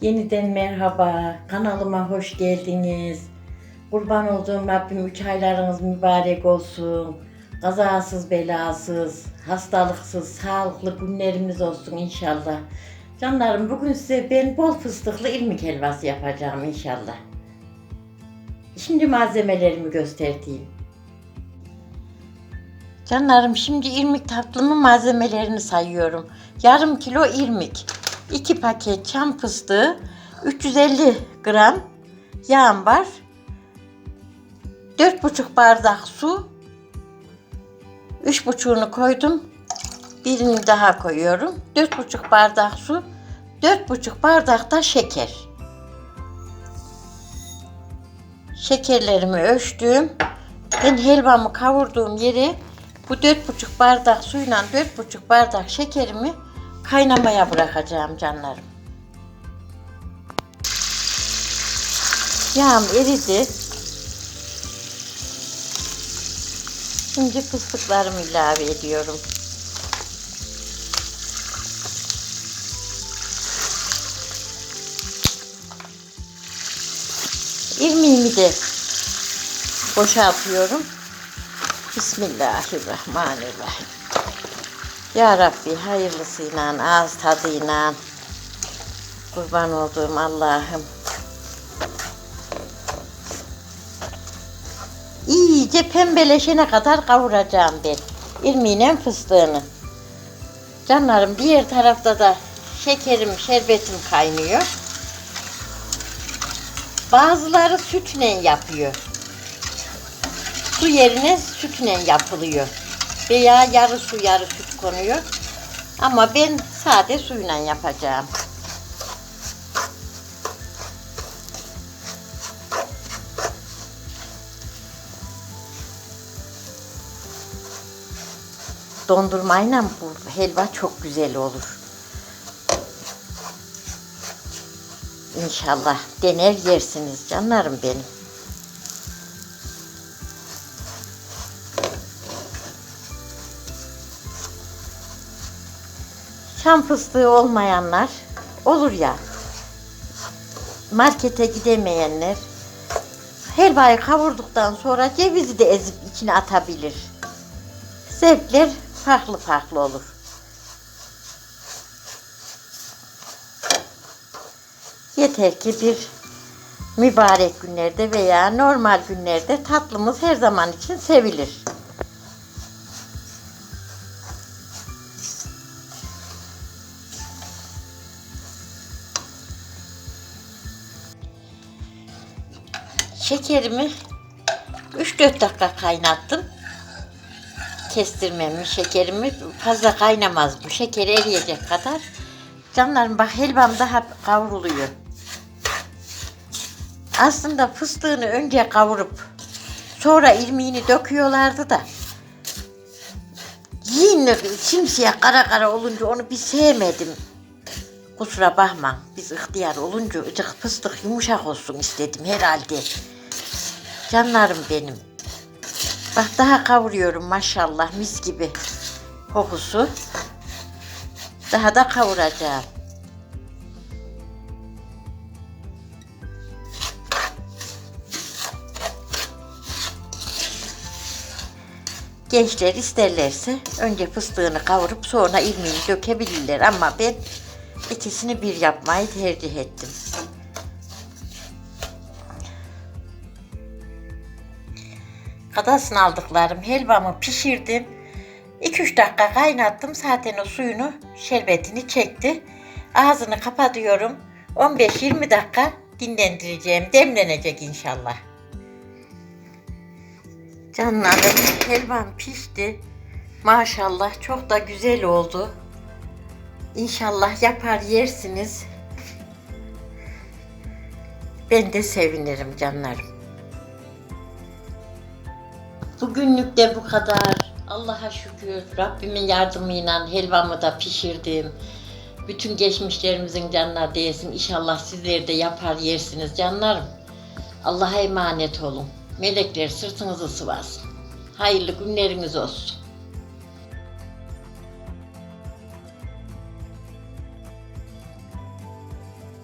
Yeniden merhaba, kanalıma hoş geldiniz. Kurban olduğum Rabbim üç aylarınız mübarek olsun. Kazasız, belasız, hastalıksız, sağlıklı günlerimiz olsun inşallah. Canlarım bugün size ben bol fıstıklı irmik helvası yapacağım inşallah. Şimdi malzemelerimi göstereyim. Canlarım şimdi irmik tatlımın malzemelerini sayıyorum. Yarım kilo irmik, 2 paket çam fıstığı, 350 gram yağım var. 4,5 bardak su, 3,5'unu koydum. Birini daha koyuyorum. 4,5 bardak su, 4,5 bardak da şeker. Şekerlerimi ölçtüm. Ben helvamı kavurduğum yere bu 4,5 bardak suyla 4,5 bardak şekerimi kaynamaya bırakacağım canlarım. Yağım eridi. Şimdi fıstıklarımı ilave ediyorum. İrmiğimi de boşaltıyorum. Bismillahirrahmanirrahim. Ya Rabbi hayırlısıyla, ağız tadıyla kurban olduğum Allah'ım. İyice pembeleşene kadar kavuracağım ben. İrmiğine fıstığını. Canlarım diğer tarafta da şekerim, şerbetim kaynıyor. Bazıları sütle yapıyor. Su yerine sütle yapılıyor. Veya yarı su yarı süt konuyor. Ama ben sade suyla yapacağım. Dondurmayla bu helva çok güzel olur. İnşallah dener yersiniz canlarım benim. Şam fıstığı olmayanlar olur ya. Markete gidemeyenler helvayı kavurduktan sonra cevizi de ezip içine atabilir. Zevkler farklı farklı olur. Yeter ki bir mübarek günlerde veya normal günlerde tatlımız her zaman için sevilir. Şekerimi 3-4 dakika kaynattım. Kestirmemi, şekerimi fazla kaynamaz bu. Şekeri eriyecek kadar. Canlarım bak helvam daha kavruluyor. Aslında fıstığını önce kavurup sonra irmiğini döküyorlardı da yine simsiyah kara kara olunca onu bir sevmedim. Kusura bakma biz ihtiyar olunca fıstık yumuşak olsun istedim herhalde. Canlarım benim. Bak daha kavuruyorum maşallah mis gibi kokusu. Daha da kavuracağım. Gençler isterlerse önce fıstığını kavurup sonra irmiğini dökebilirler ama ben ikisini bir yapmayı tercih ettim. Kadasını aldıklarım helvamı pişirdim. 2-3 dakika kaynattım. Zaten o suyunu, şerbetini çekti. Ağzını kapatıyorum. 15-20 dakika dinlendireceğim. Demlenecek inşallah. Canlarım helvam pişti. Maşallah çok da güzel oldu. İnşallah yapar yersiniz. Ben de sevinirim canlarım. Bugünlük de bu kadar. Allah'a şükür Rabbimin yardımıyla helvamı da pişirdim. Bütün geçmişlerimizin canına değsin. İnşallah sizler de yapar yersiniz canlarım. Allah'a emanet olun. Melekler sırtınızı sıvasın. Hayırlı günleriniz olsun.